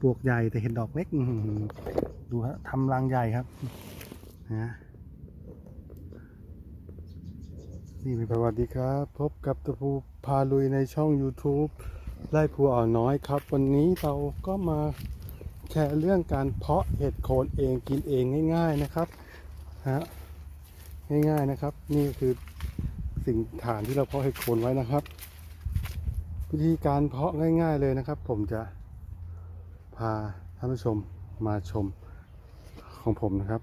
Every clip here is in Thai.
ปลวกใหญ่แต่เห็นดอกเล็กดูฮะทำรังใหญ่ครับนะนี่เป็นสวัสดีครับ พบกับตะพูพาลุยในช่อง YouTube ไล่ภูอ่าวน้อยครับ วันนี้เราก็มาแชร์เรื่องการเพาะเห็ดโคนเองกินเองง่าย ๆนะครับฮะง่ายๆนะครับ นี่คือสิ่งฐานที่เราเพาะเห็ดโคนไว้นะครับ วิธีการเพาะง่าย ๆ เลยนะครับ ผมจะ พาท่านผู้ชมมาชมของผมนะครับ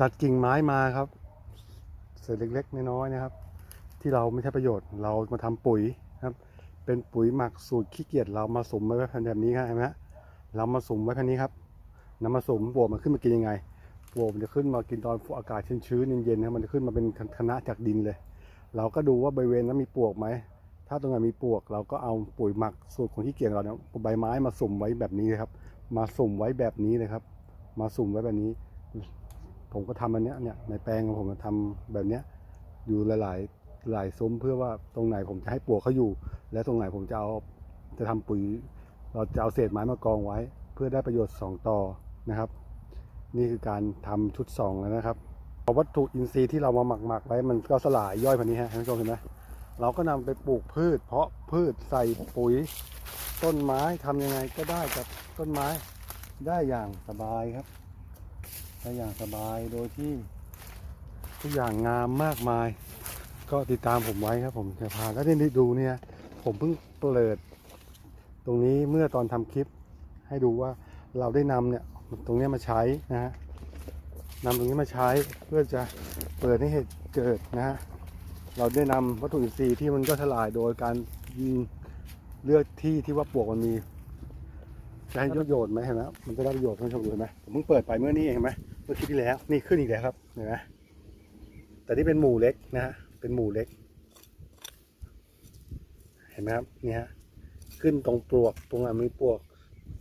ตัดกิ่งไม้มาครับ เศษเล็กๆน้อยๆนะครับ ที่เราไม่ใช้ประโยชน์เรามาทำปุ๋ยครับ เป็นปุ๋ยหมักสูตรขี้เกียจเรามาสมไว้แบบนี้ครับเห็นไหมเรามาสมไว้แบบนี้ครับนำมาสมบวบมันขึ้นมากินยังไงบวบมันจะขึ้นมากินตอนอากาศชื้นๆเย็นๆนะมันจะขึ้นมาเป็นคณะจากดินเลย เราก็ดูว่าบริเวณนั้นมีปลวกไหม ถ้าตรงไหนมีปลวก เราก็เอาปุ๋ยหมักสูตรของที่เกียงเราเนี่ยใบไม้มาสุ่มไว้แบบนี้เลยครับ มาสุ่มไว้แบบนี้เลยครับ มาสุ่มไว้แบบนี้ ผมก็ทำอันเนี้ยเนี่ยในแปลงของผมทำแบบเนี้ยอยู่หลายๆหลายซุ้มเพื่อว่าตรงไหนผมจะให้ปลวกเขาอยู่ และตรงไหนผมจะเอาจะทำปุ๋ย เราจะเอาเศษไม้มากองไว้ เพื่อได้ประโยชน์สองต่อนะครับ นี่คือการทำชุดสองแล้วนะครับวัตถุอินทรีย์ที่เรามาหมักๆไว้มันก็สลายย่อยพันนี้ฮะท่านผู้ชมเห็นไหม เราก็นำไปปลูกพืช เพาะพืชใส่ปุ๋ย ต้นไม้ทำยังไงก็ได้กับต้นไม้ได้อย่างสบายครับ ได้อย่างสบายโดยที่ทุกอย่างงามมากมาย ก็ติดตามผมไว้ครับ ผมจะพาก็ได้ดูเนี่ย ผมเพิ่งเปิด ตรงนี้เมื่อตอนทำคลิป ให้ดูว่าเราได้นำเนี่ยตรงนี้มาใช้นะฮะนำตรงนี้มาใช้เพื่อจะเปิดให้เหตุเกิดนะฮะ เราได้นำวัตถุอินทรีย์ที่มันก็ทลายโดยการยิงเลือกที่ที่ว่าปลวกมันมีจะให้ประโยชน์ไหมเห็นไหมมันจะได้ประโยชน์ท่านผู้ชมดูเห็นไหมผมเพิ่งเปิดไปเมื่อนี้เองเห็นไหมเมื่อคลิปที่แล้วนี่ขึ้นอีกแล้วครับเห็นไหมแต่นี่เป็นหมู่เล็กนะฮะเป็นหมู่เล็ก เห็นไหมครับนี่ฮะขึ้นตรงปลวกตรงไหนมีปลวก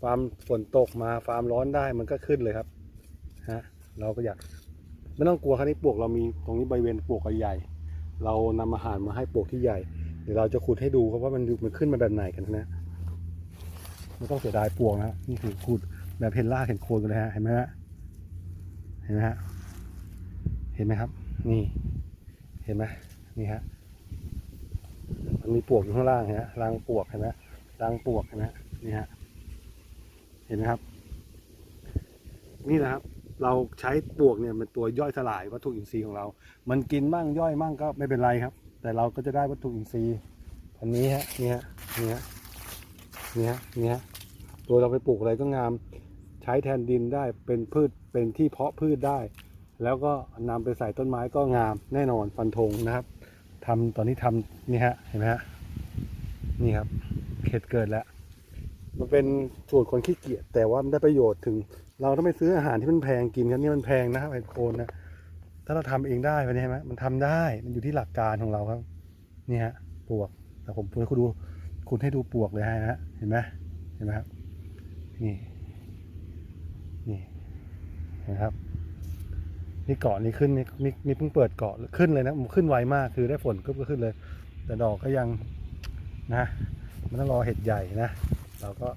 ความฝนตกมาความร้อนได้มันก็ขึ้นเลยครับฮะเราก็อยากไม่ต้องกลัวครับนี่ปลวกเรามีตรงนี้บริเวณปลวกใหญ่ เรานำอาหารมาให้ปลวกที่ใหญ่ เดี๋ยวเราจะขุดให้ดูครับว่ามันมันขึ้นมาแบบไหนกันนะไม่ต้องเสียดายปลวกนะนี่คือขุดแบบเห็นรากเห็นโคนกันเลยฮะเห็นไหมฮะเห็นไหมฮะเห็นไหมครับ นี่เห็นไหมนี่ฮะมันมีปลวกอยู่ข้างล่างเห็นไหมรังปลวกเห็นไหมรังปลวกเห็นไหมนี่ฮะเห็นไหมครับ นี่นะครับ เราใช้ปลวกเนี่ยเป็นตัวย่อยสลายวัตถุอินทรีย์ของเรา มันกินมั่งย่อยมั่งก็ไม่เป็นไรครับ แต่เราก็จะได้วัตถุอินทรีย์อันนี้ฮะนี่ฮะนี่ฮะนี่ฮะนี่ฮะตัวเราไปปลูกอะไรก็งาม ใช้แทนดินได้เป็นพืชเป็นที่เพาะพืชได้ แล้วก็นำไปใส่ต้นไม้ก็งามแน่นอนฟันธงนะครับทำตอนนี้ทำนี่ฮะเห็นไหมฮะนี่ครับเขตเกิดแล้ว มันเป็นส่วนคนขี้เกียจแต่ว่ามันได้ประโยชน์ถึง เราต้องไปซื้ออาหารที่มันแพงกินครับนี่มันแพงนะครับไอโคนนะถ้าเราทำเองได้ไปเนี่ยไหมมันทำได้มันอยู่ที่หลักการของเราครับ นี่ฮะปลวกแต่ผมคุณดูคุณให้ดูปลวกเลยฮะเห็นไหมเห็นไหมครับนี่นี่นไหมครับนี่เกาะนี่ขึ้นนี่นี่เพิ่งเปิดเกาะขึ้นเลยนะขึ้นไวมากคือได้ฝนก็ขึ้นเลย แต่ดอกก็ยังนะมันต้องรอเห็ดใหญ่นะ เราก็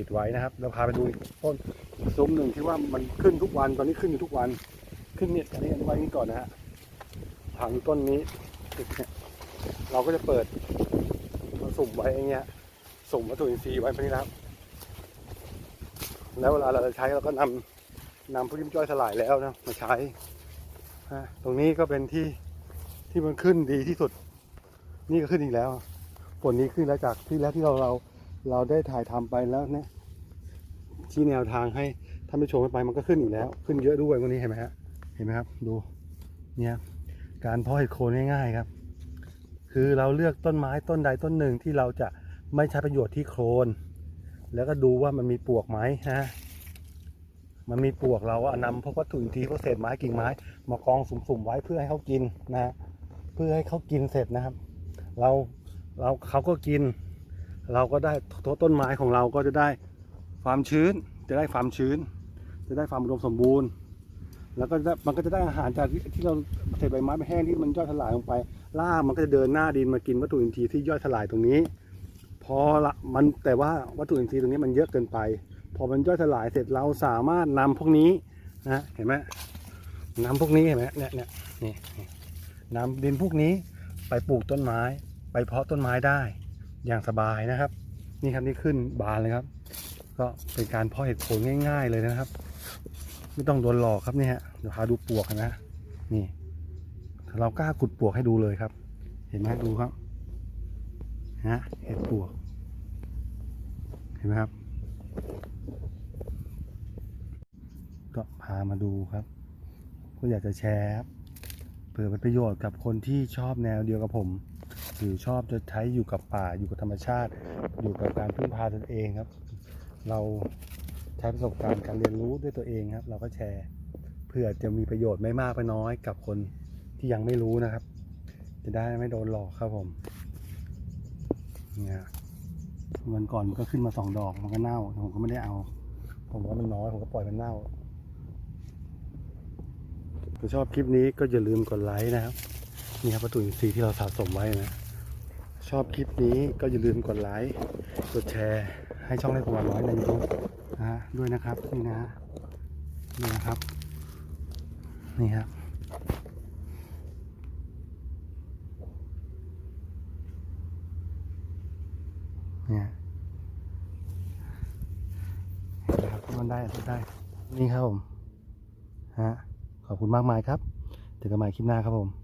ปิดไว้นะครับเราพาไปดูอีกต้นซุ้มหนึ่งที่ว่ามันขึ้นทุกวันตอนนี้ขึ้นอยู่ทุกวัน ขึ้นเนี่ยอันนี้อันนี้ไว้นี้ก่อนนะฮะผังต้นนี้เราก็จะเปิดมาสุ่มไว้อย่างเงี้ยสุ่มวัตถุอินทรีย์ไว้พวกนี้นะครับ แล้วเวลาเราจะใช้เราก็นำนำพวกที่มันย่อยสลายแล้วนะมาใช้ฮะตรงนี้ก็เป็นที่ที่มันขึ้นดีที่สุด นี่ก็ขึ้นอีกแล้วฝนนี้ขึ้นแล้วจากที่แล้วที่เราเรา เราได้ถ่ายทำไปแล้วเนี่ยชี้แนวทางให้ท่านผู้ชมไปมันก็ขึ้นอีกแล้ว ขึ้นเยอะด้วยวันนี้เห็นไหมฮะเห็นไหมครับ ดูเนี่ยการเพาะเห็ดโคนง่ายๆครับ คือเราเลือกต้นไม้ต้นใดต้นหนึ่งที่เราจะไม่ใช้ประโยชน์ที่โคนแล้วก็ดูว่ามันมีปลวกไหมฮะมันมีปลวกเราก็นำพวกวัตถุอินทรีย์พวกเศษไม้กิ่งไม้ มากองสุ่มๆไว้เพื่อให้เขากินนะเพื่อให้เขากินเสร็จนะครับ เราเราเขาก็กิน เราก็ได้ต้นไม้ของเราก็จะได้ความชื้น จะได้ความชื้น จะได้ความอุดมสมบูรณ์ แล้วก็มันก็จะได้อาหารจากที่ที่เราเศษใบไม้ไปแห้งที่มันย่อยสลายลงไปรามันก็จะเดินหน้าดินมากินวัตถุอินทรีย์ที่ย่อยสลายตรงนี้ พอละมันแต่ว่าวัตถุอินทรีย์ตรงนี้มันเยอะเกินไป พอมันย่อยสลายเสร็จเราสามารถนำพวกนี้นะเห็นไหมนำพวกนี้เห็นไหมเนี่ยเนี่ยนี่นำดินพวกนี้ไปปลูกต้นไม้ ไปเพาะต้นไม้ได้ อย่างสบายนะครับ นี่ครับนี่ขึ้นบานเลยครับ ก็เป็นการเพาะเห็ดโคนง่าย ๆ เลยนะครับ ไม่ต้องโดนหลอกครับเนี่ยเดี๋ยวพาดูปลวกนะ นี่ เรากล้าขุดปลวกให้ดูเลยครับ เห็นไหมดูครับฮะเห็ดปลวก เห็นไหมครับ ก็พามาดูครับ ก็อยากจะแชร์เผื่อเป็นประโยชน์กับคนที่ชอบแนวเดียวกับผม หรือชอบจะใช้อยู่กับป่าอยู่กับธรรมชาติ อยู่กับการพึ่งพาตนเองครับ เราใช้ประสบการณ์การเรียนรู้ด้วยตัวเองครับ เราก็แชร์เพื่อจะมีประโยชน์ไม่มากไม่น้อยกับคนที่ยังไม่รู้นะครับ จะได้ไม่โดนหลอกครับผมเนี่ยวันก่อนมันก็ขึ้นมาสองดอกมันก็เน่าผมก็ไม่ได้เอา ผมว่ามันน้อยผมก็ปล่อยมันเน่าถ้าชอบคลิปนี้ก็อย่าลืมกดไลค์นะครับนี่ครับประตูอินทรีย์ที่เราสะสมไว้นะ ชอบคลิปนี้ก็อย่าลืมกดไลค์กดแชร์ให้ช่องได้ประมาณร้อยในยูทูบนะฮะด้วยนะครับนี่นะฮะนี่นะครับ นี่ครับเนี่ยนไหมครับมันได้มันได้ นี่ครับผมฮะขอบคุณมากมายครับเจอกันใหม่คลิปหน้าครับผม